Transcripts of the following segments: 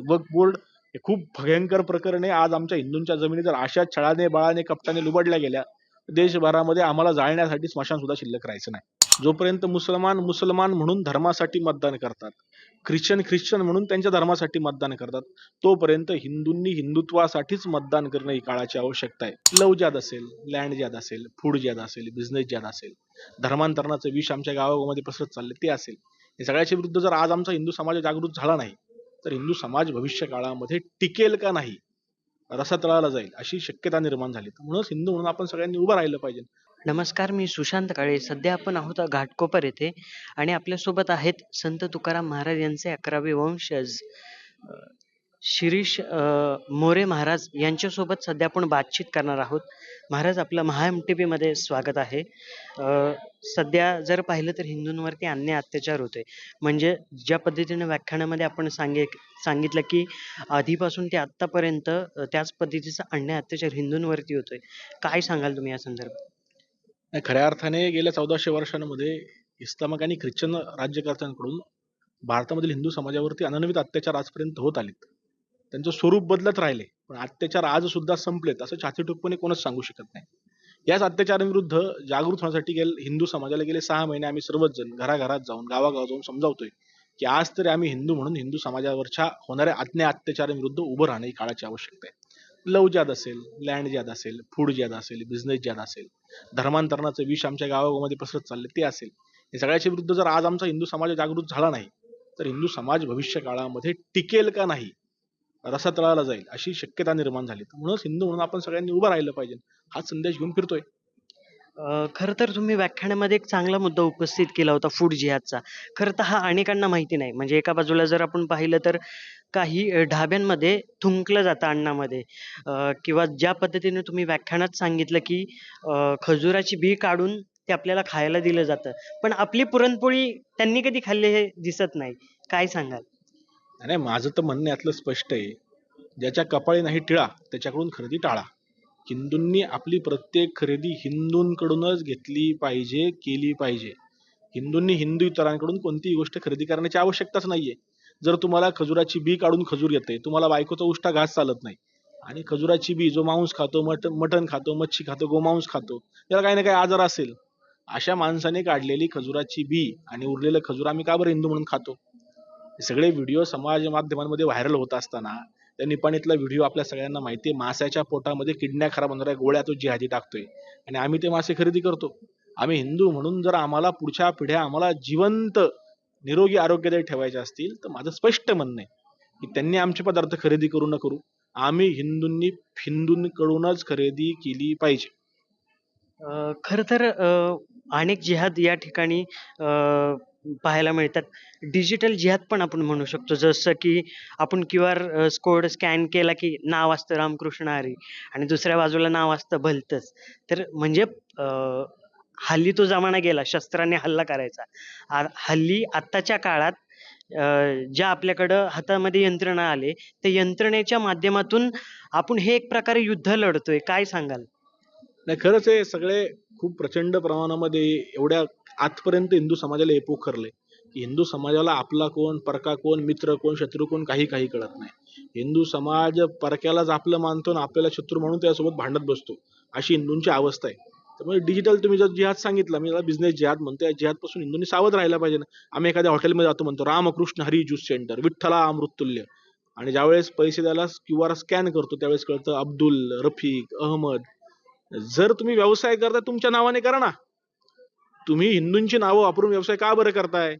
वक्फ board हे खूप भयंकर प्रकरण आहे. आज आमच्या हिंदूंच्या जमिनी जर अशा छळाने बाळाने कपटाने लुबडल्या गेल्या देशभरामध्ये आम्हाला जाळण्यासाठी स्मशान सुद्धा शिल्लक राहायचं नाही. जोपर्यंत मुसलमान मुसलमान म्हणून धर्मासाठी मतदान करतात ख्रिश्चन ख्रिश्चन म्हणून त्यांच्या धर्मासाठी मतदान करतात तोपर्यंत हिंदूंनी हिंदुत्वासाठीच मतदान करणं ही काळाची आवश्यकता आहे. लव ज्याद असेल लँड ज्याद असेल फूड ज्याद असेल बिझनेस ज्याद असेल धर्मांतरणाचं विष आमच्या गावामध्ये पसरत चाललं ते असेल. हे सगळ्याच्या विरुद्ध जर आज आमचा हिंदू समाज जागृत झाला नाही तर हिंदू समाज भविष्य काळामध्ये टिकेल का नाही? रसातळाला जाईल अशी शक्यता निर्माण झाली. म्हणूनच हिंदू म्हणून आपण सगळ्यांनी उभं राहिलं पाहिजे. नमस्कार मी सुशांत काळे. सध्या आपण आहोत घाटकोपर येथे आणि आपल्यासोबत आहेत संत तुकाराम महाराज यांचे अकरावे वंशज. शिरीष मोरे महाराज यांच्यासोबत सध्या आपण बातचीत करणार आहोत. महाराज आपलं महा एम टी मध्ये स्वागत आहे. सध्या जर पाहिलं तर हिंदूंवरती अन्याय अत्याचार होतोय. म्हणजे ज्या पद्धतीने व्याख्यानामध्ये आपण सांगे सांगितलं की आधीपासून ते आत्तापर्यंत त्याच पद्धतीचा अन्याय अत्याचार हिंदूंवरती होतोय. काय सांगाल तुम्ही या संदर्भात? नाही, खऱ्या अर्थाने गेल्या चौदाशे वर्षांमध्ये इस्लामिक आणि ख्रिश्चन राज्यकर्त्यांकडून भारतामधील हिंदू समाजावरती अनन्वित अत्याचार आजपर्यंत होत आलेत. त्यांचं स्वरूप बदलत राहिले. पण अत्याचार आज सुद्धा संपलेत असं छातीठोकपणे कोणच सांगू शकत नाही. याच अत्याचारांविरुद्ध जागृत होण्यासाठी गेले हिंदू समाजाला गेले सहा महिने आम्ही सर्वच जण घराघरात जाऊन गावागावात जाऊन समजावतोय की आज तरी आम्ही हिंदू म्हणून हिंदू समाजावरच्या होणाऱ्या अज्ञा अत्याचारांविरुद्ध उभं राहणं ही काळाची आवश्यकता आहे. लव ज्याद असेल लँड ज्याद असेल फूड ज्याद असेल बिझनेस ज्याद असेल धर्मांतरणाचं विष आमच्या गावागावामध्ये पसरत चालले ते असेल. हे सगळ्याच्या विरुद्ध जर आज आमचा हिंदू समाज जागृत झाला नाही तर हिंदू समाज भविष्य काळामध्ये टिकेल का नाही? रसातळाला जाईल अशी शक्यता निर्माण झाली. म्हणूनच हिंदू म्हणून आपण सगळ्यांनी उभं राहिलं पाहिजे. हाच संदेश घेऊन फिरतोय. खरं तर तुम्ही व्याख्यानामध्ये एक चांगला मुद्दा उपस्थित केला होता फूड जिहादचा खरं तर हा अनेकांना माहिती नाही. म्हणजे एका बाजूला जर आपण पाहिलं तर काही ढाब्यांमध्ये थुंकलं जातं अन्नामध्ये. किंवा ज्या पद्धतीने तुम्ही व्याख्यानात सांगितलं की खजुराची बी काढून ते आपल्याला खायला दिलं जातं. पण आपली पुरणपोळी त्यांनी कधी खाल्ली हे दिसत नाही. काय सांगाल? नाही माझं तर म्हणणं यातलं स्पष्ट आहे. ज्याच्या कपाळी नाही टिळा त्याच्याकडून खरेदी टाळा. हिंदूंनी आपली प्रत्येक खरेदी हिंदूंकडूनच घेतली पाहिजे केली पाहिजे. हिंदूंनी हिंदू इतरांकडून कोणतीही गोष्ट खरेदी करण्याची आवश्यकताच नाहीये. जर तुम्हाला खजुराची बी काढून खजूर येते तुम्हाला बायकोचा उष्टा घास चालत नाही. आणि खजुराची बी जो मांस खातो मट मटण खातो मच्छी खातो गोमांस खातो त्याला काही ना काही आजार असेल. अशा माणसाने काढलेली खजुराची बी आणि उरलेलं खजूर आम्ही का बरं हिंदू म्हणून खातो? हे सगळे व्हिडिओ समाज माध्यमांमध्ये व्हायरल होत असताना त्या निपाणीतला व्हिडिओ आपल्या सगळ्यांना माहिती आहे माशाच्या पोटामध्ये किडण्या खराब होणाऱ्या गोळ्या तो जिहादी टाकतोय. आणि आम्ही ते मासे खरेदी करतो. आम्ही हिंदू म्हणून जर आम्हाला पुढच्या पिढ्या आम्हाला जिवंत निरोगी आरोग्यदायी ठेवायचे असतील तर माझं स्पष्ट म्हणणं आहे की त्यांनी आमचे पदार्थ खरेदी करू न करू आम्ही हिंदूंनी हिंदूंकडूनच खरेदी केली पाहिजे. खर खरं तर अनेक जिहाद या ठिकाणी पाहायला मिळतात. डिजिटल जिहाद पण आपण म्हणू शकतो. जसं की आपण क्यू आर कोड स्कॅन केला की नाव असतं रामकृष्ण हरी आणि दुसऱ्या बाजूला नाव असतं भलतंच. तर म्हणजे हल्ली तो जमाना गेला शस्त्राने हल्ला करायचा. आ- हल्ली आत्ताच्या काळात ज्या आपल्याकडं हातामध्ये यंत्रणा आले त्या यंत्रणेच्या माध्यमातून आपण हे एक प्रकारे युद्ध लढतोय. काय सांगाल? नाही खरंच हे सगळे खूप प्रचंड प्रमाणामध्ये एवढ्या आजपर्यंत हिंदू समाजाला हे पोखरले हिंदू समाजाला आपला कोण परका कोण मित्र कोण शत्रू कोण काही काही कळत नाही. हिंदू समाज परक्यालाच आपलं मानतो आणि आपल्याला शत्रू म्हणून त्यासोबत भांडत बसतो. अशी हिंदूंची अवस्था आहे. त्यामुळे डिजिटल तुम्ही जर जिहाद सांगितलं मी याला बिझनेस जिहाद म्हणतो या जिहादपासून हिंदूंनी सावध राहायला पाहिजे ना. आम्ही एखाद्या हॉटेलमध्ये जातो म्हणतो रामकृष्ण हरी ज्यूस सेंटर विठ्ठला अमृतुल्य आणि ज्यावेळेस पैसे द्यायला क्यू आर स्कॅन करतो त्यावेळेस कळतं अब्दुल रफीक अहमद. जर तुम्ही व्यवसाय करता तुमच्या नावाने करा ना. तुम्ही हिंदूंची नावं वापरून व्यवसाय का बरं करताय?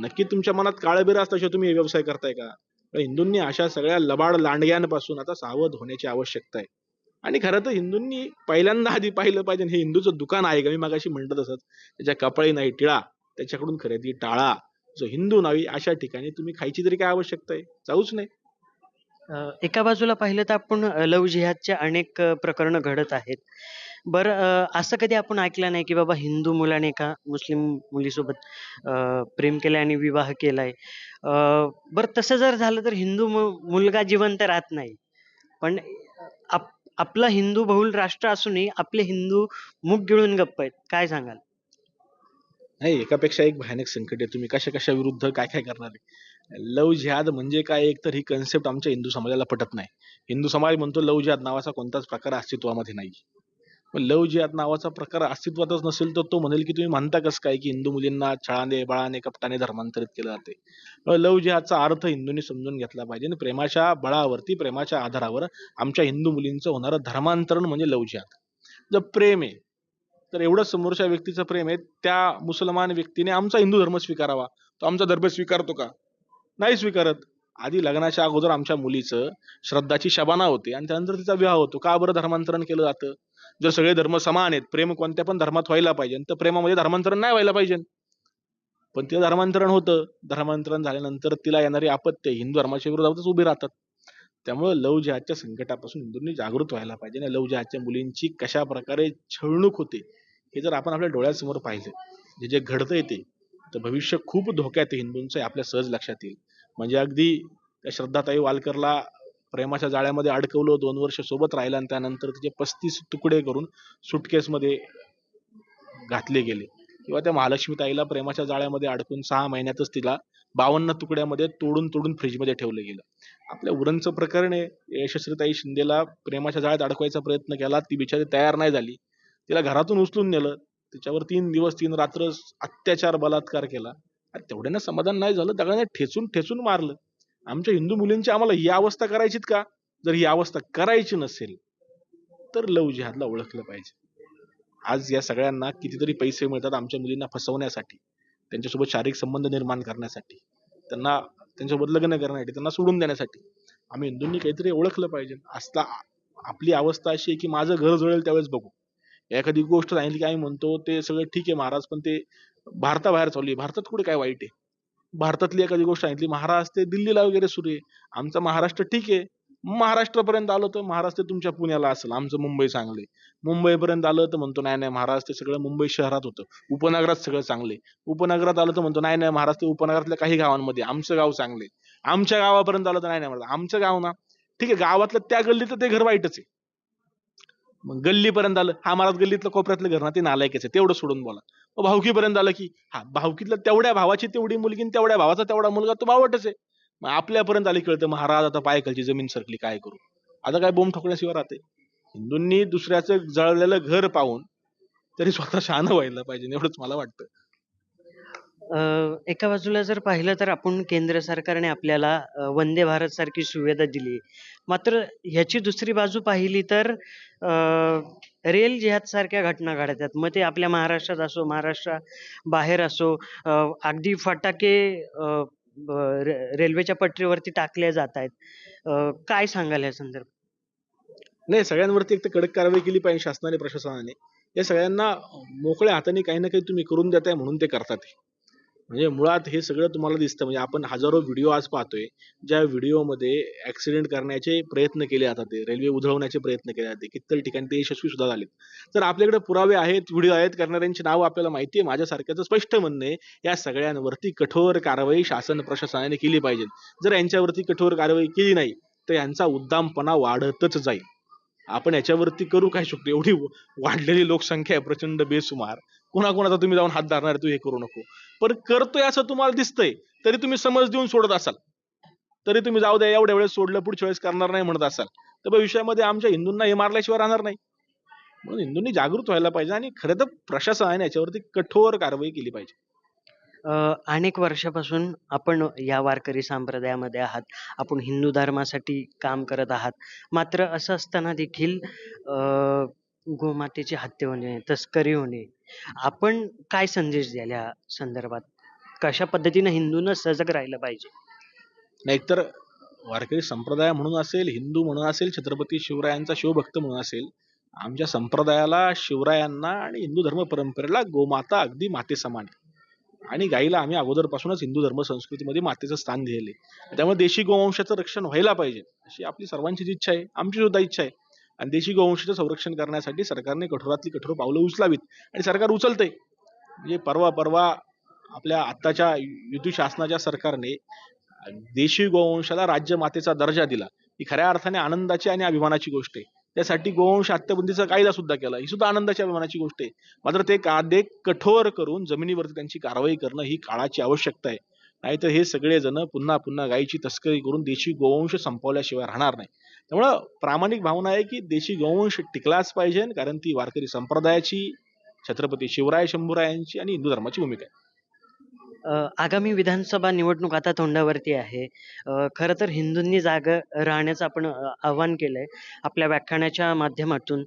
नक्की तुमच्या मनात काळबेर असल्याशिवाय तुम्ही व्यवसाय करताय का? हिंदूंनी अशा सगळ्या लबाड लांडग्यांपासून आता सावध होण्याची आवश्यकता आहे. आणि खरं तर हिंदूंनी पहिल्यांदा आधी पाहिलं पाहिजे हे हिंदूचं दुकान आहे का? मी मागाशी म्हणत असत त्याच्या कपाळी नाही टिळा त्याच्याकडून खरेदी टाळा. जो हिंदू नावी अशा ठिकाणी तुम्ही खायची तरी काय आवश्यकता आहे? जाऊच नाही. एका बाजूला पाहिलं तर आपण लव जिहादचे अनेक प्रकरण प्रकरणं घडत आहेत. बरं अ, असं कधी आपण ऐकलं नाही की बाबा हिंदू मुलाने एका मुस्लिम मुलीसोबत अ, प्रेम केलं आणि विवाह केलाय? अ, बरं तसं जर झालं तर हिंदू मु- मुलगा जिवंत राहत नाही. पण आप आपला हिंदू बहुल राष्ट्र असूनही आपले हिंदू मुख गिळून गप्प आहेत. काय सांगाल? नाही एकापेक्षा एक भयानक संकट आहे. तुम्ही कशा कशा विरुद्ध काय काय करणार आहे? लव जिहाद म्हणजे काय? एक तर ही कन्सेप्ट आमच्या हिंदू समाजाला पटत नाही. हिंदू समाज म्हणतो लव जिहाद नावाचा कोणताच प्रकार अस्तित्वामध्ये नाही. लव जिहाद नावाचा प्रकार अस्तित्वातच नसेल तर तो म्हणेल की तुम्ही म्हणता कसं काय की हिंदू मुलींना छळाने बळाने कपटाने धर्मांतरित केलं जाते. लव जिहादचा अर्थ हिंदूंनी समजून घेतला पाहिजे आणि प्रेमाच्या बळावरती प्रेमाच्या आधारावर आमच्या हिंदू मुलींचं होणारं धर्मांतरण म्हणजे लव जिहाद जर प्रेम आहे तर एवढं समोरच्या व्यक्तीचं प्रेम आहे त्या मुसलमान व्यक्तीने आमचा हिंदू धर्म स्वीकारावा. तो आमचा धर्म स्वीकारतो का? नाही स्वीकारत. आधी लग्नाच्या अगोदर आमच्या मुलीचं श्रद्धाची शबाना होते आणि त्यानंतर तिचा विवाह होतो. का बरं धर्मांतरण केलं जातं? जर सगळे धर्म समान आहेत प्रेम कोणत्या पण धर्मात व्हायला पाहिजे तर प्रेमामध्ये धर्मांतरण नाही व्हायला पाहिजे. पण तिला धर्मांतरण होतं. धर्मांतरण झाल्यानंतर तिला येणारी आपत्य हिंदू धर्माच्या विरोधातच उभी राहतात. त्यामुळे लव जिहादच्या संकटापासून हिंदूंनी जागृत व्हायला पाहिजे आणि लव जिहादच्या मुलींची कशा प्रकारे छळणूक होते हे जर आपण आपल्या डोळ्यासमोर पाहिलं जे जे घडतंय ते तर भविष्य खूप धोक्यात आहे हिंदूंचं हे आपल्या सहज लक्षात येईल. म्हणजे अगदी त्या श्रद्धाताई वालकरला प्रेमाच्या जाळ्यामध्ये अडकवलं दोन वर्ष सोबत राहिलं आणि त्यानंतर तिचे पस्तीस तुकडे करून सुटकेसमध्ये घातले गेले. किंवा त्या महालक्ष्मी ताईला प्रेमाच्या जाळ्यामध्ये अडकून सहा महिन्यातच तिला बावन्न तुकड्यामध्ये तोडून तोडून फ्रीजमध्ये ठेवलं गेलं. आपल्या उरणचं प्रकरण आहे यशस्वीताई शिंदेला प्रेमाच्या जाळ्यात अडकवायचा प्रयत्न केला ती बिचारी तयार नाही झाली. तिला घरातून उचलून नेलं. तिच्यावर तीन दिवस तीन रात्र अत्याचार बलात्कार केला. तेवढ्यानं समाधान नाही झालं दगडाने ठेचून ठेचून मारलं. आमच्या हिंदू मुलींची आम्हाला ही अवस्था करायचीत का? जर ही अवस्था करायची नसेल तर लव जिहादला ओळखलं पाहिजे. आज या सगळ्यांना कितीतरी पैसे मिळतात आमच्या मुलींना फसवण्यासाठी त्यांच्यासोबत शारीरिक संबंध निर्माण करण्यासाठी त्यांना त्यांच्यासोबत लग्न करण्यासाठी त्यांना सोडून देण्यासाठी. आम्ही हिंदूंनी काहीतरी ओळखलं पाहिजे. असता आपली अवस्था अशी आहे की माझं घर जळेल त्यावेळेस बघू. एखादी गोष्ट सांगितली की आम्ही म्हणतो ते सगळं ठीक आहे महाराज पण ते भारताबाहेर चालू आहे. भारतात कुठे काय वाईट आहे? भारतातली एखादी गोष्ट सांगितली महाराष्ट्र ते दिल्लीला वगैरे सुरू आहे. आमचा महाराष्ट्र ठीक आहे. महाराष्ट्रापर्यंत आलो तर महाराष्ट्र तुमच्या पुण्याला असेल आमचं मुंबई चांगले मुंबईपर्यंत आलं तर म्हणतो नाही नाही महाराष्ट्र सगळं मुंबई शहरात होतं. उपनगरात सगळं चांगले उपनगरात आलं तर म्हणतो नाही नाही महाराष्ट्र उपनगरातल्या काही गावांमध्ये आमचं गाव चांगले आमच्या गावापर्यंत आलं तर नाही नाही म्हणत आमचं गाव ना ठीक आहे गावातलं त्या गल्लीतलं ते घर वाईटच आहे. मग गल्लीपर्यंत आलं हा महाराज गल्लीतलं कोपऱ्यातलं घर ना ते नालायकच आहे तेवढं सोडून बोला. भावकीपर्यंत आलं की हा भावकीतलं तेवढ्या भावाची तेवढी मुलगी आणि तेवढ्या भावाचा तेवढा मुलगा तो भावटच आहे. मग आपल्यापर्यंत आली कळतं महाराज आता पायकलची जमीन सरकली काय करू? आता काय बोंब ठोकण्याशिवाय राहते. हिंदूंनी दुसऱ्याचं जळलेलं घर पाहून तरी स्वतः शहाणं व्हायला पाहिजे एवढंच मला वाटतं. अं, एका बाजूला जर पाहिलं तर आपण केंद्र सरकारने आपल्याला वंदे भारत सारखी सुविधा दिली. मात्र ह्याची दुसरी बाजू पाहिली तर अं, रेल जिहादसारख्या घटना घडतात. मग ते आपल्या महाराष्ट्रात असो महाराष्ट्रा बाहेर असो अगदी फटाके रे- रेल्वेच्या पटरीवरती टाकले जात आहेत. काय सांगाल या संदर्भात? नाही सगळ्यांवरती एक तर कडक कारवाई केली पाहिजे शासनाने प्रशासनाने. या सगळ्यांना मोकळ्या हाताने काही ना काही तुम्ही करून देताय म्हणून ते करतात म्हणजे मुळात हे सगळं तुम्हाला दिसतं. म्हणजे आपण हजारो व्हिडिओ आज पाहतोय ज्या व्हिडिओमध्ये ऍक्सिडेंट करण्याचे प्रयत्न केले जातात रेल्वे उधळवण्याचे प्रयत्न केले जाते कित्येक ठिकाणी ते यशस्वी सुद्धा झालेत. तर आपल्याकडे पुरावे आहेत व्हिडिओ आहेत. करणाऱ्यांची नावं आपल्याला माहिती आहे. माझ्यासारख्याचं स्पष्ट म्हणणं आहे या सगळ्यांवरती कठोर कारवाई शासन प्रशासनाने केली पाहिजे. जर यांच्यावरती कठोर कारवाई केली नाही तर यांचा उद्दामपणा वाढतच जाईल. आपण याच्यावरती करू काय शकतो? एवढी वाढलेली लोकसंख्या आहे प्रचंड बेसुमार. कुणाकुणाचा तुम्ही जाऊन हात धरणार तू हे करू नको. पण करतोय असं तुम्हाला दिसतंय तरी तुम्ही समज देऊन सोडत असाल. तरी तुम्ही जाऊ द्या एवढ्या वेळेस सोडलं पुढच्या वेळेस करणार नाही म्हणत असाल. तर भविष्यामध्ये आमच्या हिंदूंना हे मारल्याशिवाय राहणार नाही. म्हणून हिंदूंनी जागृत व्हायला पाहिजे आणि खरं तर प्रशासनाने याच्यावरती कठोर कारवाई केली पाहिजे. अनेक वर्षापासून आपण या वारकरी संप्रदायामध्ये आहात. आपण हिंदू धर्मासाठी काम करत आहात. मात्र असं असताना देखील गोमातेची हत्या होणे तस्करी होणे. आपण काय संदेश द्याल या संदर्भात? कशा पद्धतीने हिंदूंना सजग राहिलं पाहिजे? नाही वारकरी संप्रदाय म्हणून असेल हिंदू म्हणून असेल छत्रपती शिवरायांचा शिवभक्त म्हणून असेल आमच्या संप्रदायाला शिवरायांना आणि हिंदू धर्म परंपरेला गोमाता अगदी माते समान आणि गाईला आम्ही अगोदरपासूनच हिंदू धर्म संस्कृतीमध्ये मातेचं स्थान दिलेले त्यामुळे देशी गोवंशाचं रक्षण व्हायला पाहिजे अशी आपली सर्वांचीच इच्छा आहे आमची सुद्धा इच्छा आहे. आणि देशी गोवंशाचं संरक्षण करण्यासाठी सरकारने कठोरातली कठोर पावलं उचलावीत आणि सरकार उचलतंय. म्हणजे परवा परवा आपल्या आत्ताच्या युती शासनाच्या सरकारने देशी गोवंशाला राज्यमातेचा दर्जा दिला. ही खऱ्या अर्थाने आनंदाची आणि अभिमानाची गोष्ट आहे. त्यासाठी गोवंश हत्याबंदीचा कायदा सुद्धा केला. ही सुद्धा आनंदाची अभिमानाची गोष्ट आहे. मात्र ते कायदे कठोर करून जमिनीवरती त्यांची कारवाई करणं ही काळाची आवश्यकता आहे. नाहीतर हे सगळेजण पुन्हा पुन्हा गायीची तस्करी करून देशी गोवंश संपवल्याशिवाय राहणार नाही. त्यामुळं प्रामाणिक भावना आहे की देशी गोवंश टिकलाच पाहिजे कारण ती वारकरी संप्रदायाची छत्रपती शिवराय शंभूरायांची आणि हिंदू धर्माची भूमिका आहे. आगामी विधानसभा निवडणूक आता तोंडावरती आहे. खरं तर हिंदूंनी जाग राहण्याचं आपण आवाहन आव्हान केलंय आपल्या व्याख्यानाच्या माध्यमातून.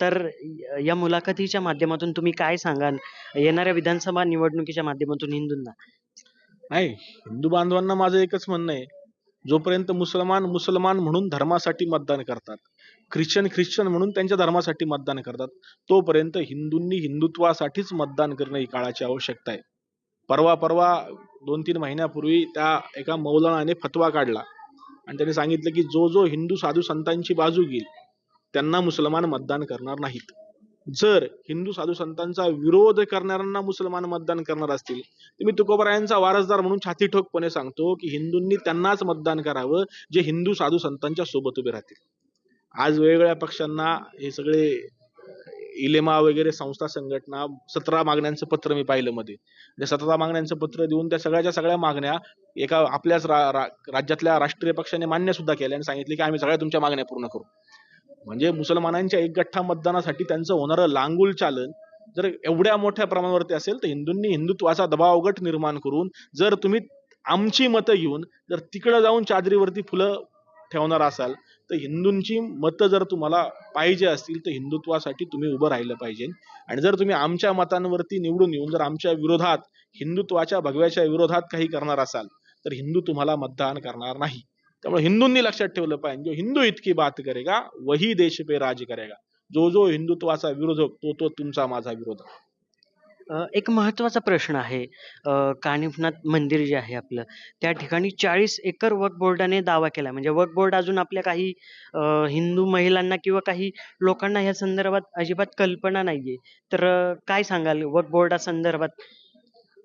तर या मुलाखतीच्या माध्यमातून तुम्ही काय सांगाल? येणाऱ्या विधानसभा निवडणुकीच्या माध्यमातून हिंदूंना. नाही हिंदू बांधवांना माझं एकच म्हणणं आहे. जोपर्यंत मुसलमान मुसलमान म्हणून धर्मासाठी मतदान करतात ख्रिश्चन ख्रिश्चन म्हणून त्यांच्या धर्मासाठी मतदान करतात तोपर्यंत हिंदूंनी हिंदुत्वासाठीच मतदान करणं ही काळाची आवश्यकता आहे. परवा परवा दोन तीन महिन्यापूर्वी त्या एका मौलानाने फतवा काढला आणि त्यांनी सांगितलं की जो जो हिंदू साधू संतांची बाजू घेईल त्यांना मुसलमान मतदान करणार नाहीत. जर हिंदू साधू संतांचा विरोध करणाऱ्यांना मुसलमान मतदान करणार असतील तर मी तुकोबरायांचा वारसदार म्हणून छाती ठोकपणे सांगतो की हिंदूंनी त्यांनाच मतदान करावं जे हिंदू साधू संतांच्या सोबत उभे राहतील. आज वेगवेगळ्या पक्षांना हे सगळे इलेमा वगैरे संस्था संघटना सतरा मागण्यांचं पत्र मी पाहिलं मध्ये. सतरा मागण्यांचं पत्र देऊन त्या सगळ्याच्या सगळ्या मागण्या एका आपल्याच रा- रा- राज्यातल्या राष्ट्रीय पक्षाने मान्य सुद्धा केल्या आणि सांगितले की आम्ही सगळ्या तुमच्या मागण्या पूर्ण करू. म्हणजे मुसलमानांच्या एक गठ्ठा मतदानासाठी त्यांचं होणारं लांगुल चालन जर एवढ्या मोठ्या प्रमाणावरती असेल तर हिंदूंनी हिंदुत्वाचा दबाव गट निर्माण करून जर तुम्ही आमची मतं घेऊन जर तिकडं जाऊन चादरीवरती फुलं ठेवणार असाल तर हिंदूंची मतं जर तुम्हाला पाहिजे असतील तर हिंदुत्वासाठी तुम्ही उभं राहिलं पाहिजे. आणि जर तुम्ही आमच्या मतांवरती निवडून येऊन जर आमच्या विरोधात हिंदुत्वाच्या भगव्याच्या विरोधात काही करणार असाल तर हिंदू तुम्हाला मतदान करणार नाही. त्यामुळे हिंदूंनी लक्षात ठेवलं पाहिजे. जो हिंदू इतकी बात करेगा वही देश पे राज करेगा. जो जो हिंदुत्वाचा विरोधक तो तो तुमचा माझा विरोधक अ, एक महत्त्वाचा प्रश्न आहे. कानिफनाथ मंदिर जे आहे आपलं त्या ठिकाणी चाळीस एकर वक्फ बोर्डाने दावा केला. म्हणजे वक्फ बोर्ड अजून आपल्या काही हिंदू महिलांना किंवा काही लोकांना ह्या संदर्भात अजिबात कल्पना नाहीये. तर काय सांगाल वक्फ बोर्डा संदर्भात?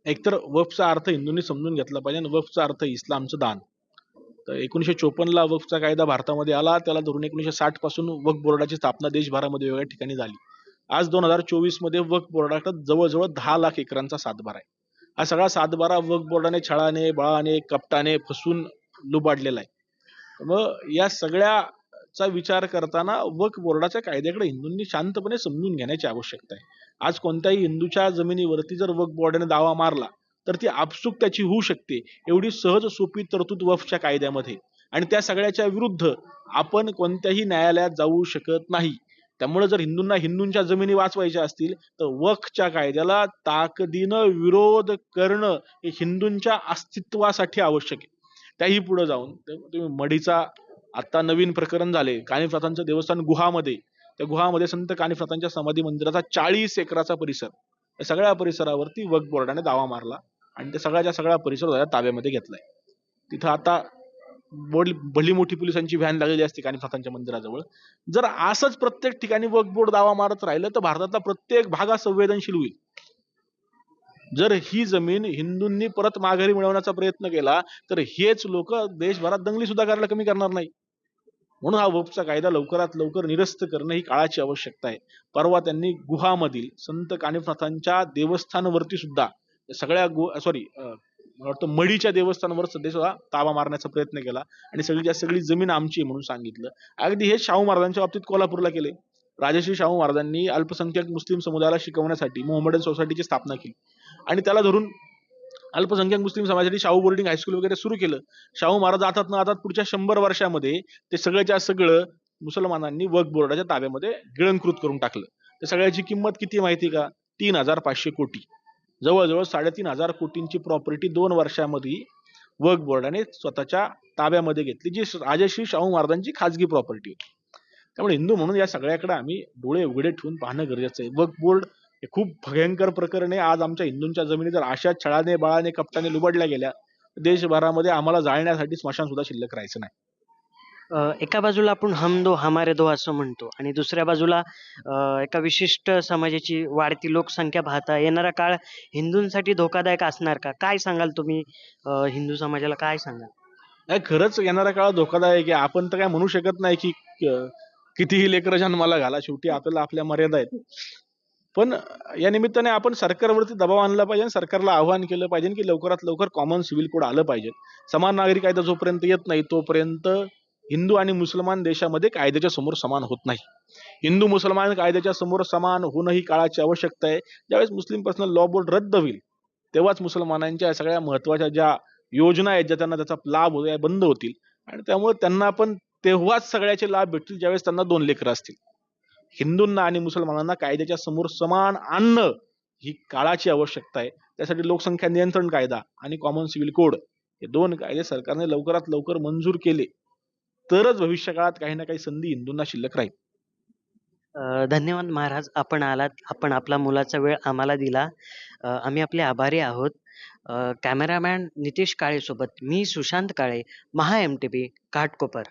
एकतर वफचा अर्थ हिंदूंनी समजून घेतला पाहिजे आणि वफचा अर्थ इस्लामचं दान. तर एकोणीसशे चोपन्नला वफचा कायदा भारतामध्ये आला. त्याला धरून एकोणीसशे साठपासून वक्फ बोर्डाची स्थापना देशभरामध्ये वेगळ्या ठिकाणी झाली. आज दोन हजार चोवीसमध्ये वक्फ बोर्डाकडे जवळजवळ दहा लाख एकरांचा सातबारा आहे. हा सगळा सातबारा वक्फ बोर्डाने छळाने बळाने कपटाने फसून लुबाडलेला आहे. मग या सगळ्याचा विचार करताना वक्फ बोर्डाच्या कायद्याकडे हिंदूंनी शांतपणे समजून घेण्याची आवश्यकता आहे. आज कोणत्याही हिंदूच्या जमिनीवरती जर वक्फ बोर्डाने दावा मारला तर ती आपसूक त्याची होऊ शकते. एवढी सहज सोपी तरतूद वफच्या कायद्यामध्ये. आणि त्या सगळ्याच्या विरुद्ध आपण कोणत्याही न्यायालयात जाऊ शकत नाही. त्यामुळे जर हिंदूंना हिंदूंच्या जमिनी वाचवायच्या असतील तर वखच्या कायद्याला ताकदीनं विरोध करणं हे हिंदूंच्या अस्तित्वासाठी आवश्यक आहे. त्याही पुढे जाऊन तुम्ही मढीचा आता नवीन प्रकरण झाले. कानिफ्रथांचं देवस्थान गुहामध्ये. त्या गुहामध्ये संत कानिफ्रथांच्या समाधी मंदिराचा चाळीस एकराचा परिसर. या सगळ्या परिसरावरती वक बोर्डाने दावा मारला. आणि त्या सगळ्याच्या सगळा परिसर त्याच्या ताब्यामध्ये घेतलाय. तिथं आता भली मोठी पोलिसांची व्हॅन लागलेली असते कानिफनाथांच्या मंदिराजवळ. जर असंच प्रत्येक ठिकाणी वक्फ बोर्ड दावा मारत राहिलं तर भारतातला प्रत्येक भाग हा संवेदनशील होईल. जर ही जमीन हिंदूंनी परत माघारी मिळवण्याचा प्रयत्न केला तर हेच लोक देशभरात दंगली सुद्धा करायला कमी करणार नाही. म्हणून हा वफचा कायदा लवकरात लवकर निरस्त करणं ही काळाची आवश्यकता आहे. परवा त्यांनी गुहामधील संत कानिफनाथांच्या देवस्थानवरती सुद्धा सगळ्या गो सॉरी मला वाटतं मढीच्या देवस्थानावर सध्या सुद्धा ताबा मारण्याचा प्रयत्न केला आणि सगळीच्या सगळी जमीन आमची आहे म्हणून सांगितलं. अगदी हे शाहू महाराजांच्या बाबतीत कोल्हापूरला केले. राजश्री शाहू महाराजांनी अल्पसंख्याक मुस्लिम समुदायाला शिकवण्यासाठी मोहम्मदन सोसायटीची स्थापना केली. आणि त्याला धरून अल्पसंख्याक मुस्लिम समाजासाठी शाहू बोर्डिंग हायस्कूल वगैरे सुरू केलं. शाहू महाराज आतात ना आतात पुढच्या शंभर वर्षामध्ये ते सगळ्याच्या सगळं मुसलमानांनी वक्फ बोर्डाच्या ताब्यामध्ये गिळंकृत करून टाकलं. त्या सगळ्याची किंमत किती माहिती का? तीन हजार पाचशे कोटी. जवळजवळ साडेतीन हजार कोटींची प्रॉपर्टी दोन वर्षामध्ये वक्फ बोर्डाने स्वतःच्या ताब्यामध्ये घेतली जी राजश्री शाहू महाराजांची खाजगी प्रॉपर्टी होती. त्यामुळे हिंदू म्हणून या सगळ्याकडे आम्ही डोळे उघडे ठेवून पाहणं गरजेचं आहे. वक्फ बोर्ड हे खूप भयंकर प्रकरण आहे. आज आमच्या हिंदूंच्या जमिनी जर अशा छळाने बाळाने कपटाने लुबडल्या गेल्या देशभरामध्ये आम्हाला जाळण्यासाठी स्मशान सुद्धा शिल्लक राहायचं नाही. एका बाजूला आपण हम दो हमारे दो असं म्हणतो आणि दुसऱ्या बाजूला एका विशिष्ट समाजाची वाढती लोकसंख्या पाहता येणारा काळ हिंदूंसाठी धोकादायक असणार का? काय सांगाल तुम्ही? हिंदू समाजाला काय सांगाल? नाही खरंच येणारा काळ धोकादायक आहे. आपण तर काय म्हणू शकत नाही की अं, कितीही लेकरं जन्माला घाला शेवटी आपल्याला आपल्या मर्यादा आहेत. पण या निमित्ताने आपण सरकारवरती दबाव आणला पाहिजे आणि सरकारला आव्हान केलं पाहिजे की लवकरात लवकर कॉमन सिव्हिल कोड आलं पाहिजे. समान नागरी कायदा जोपर्यंत येत नाही तोपर्यंत हिंदू आणि मुसलमान देशामध्ये कायद्याच्या समोर समान होत नाही. हिंदू मुसलमान कायद्याच्या समोर समान होणं ही काळाची आवश्यकता आहे. ज्यावेळेस मुस्लिम पर्सनल लॉ बोर्ड रद्द होईल तेव्हाच मुसलमानांच्या सगळ्या महत्त्वाच्या ज्या योजना आहेत ज्या त्यांना त्याचा लाभ होतो या बंद होतील. आणि त्यामुळे त्यांना पण तेव्हाच सगळ्याचे लाभ भेटतील ज्यावेळेस त्यांना दोन लेकरं असतील. हिंदूंना आणि मुसलमानांना कायद्याच्या समोर समान आणणं ही काळाची आवश्यकता आहे. त्यासाठी लोकसंख्या नियंत्रण कायदा आणि कॉमन सिव्हिल कोड हे दोन कायदे सरकारने लवकरात लवकर मंजूर केले. तरच भविष्यकाळात काही ना काही संधी हिंदूंना शिल्लक राहील. धन्यवाद महाराज. आपण आलात आपण आपला मुलाचा वेळ आम्हाला दिला. आम्ही आपले आभारी आहोत. कॅमेरामॅन नितेश काळेसोबत मी Sushant Kale Maha M T B Ghatkopar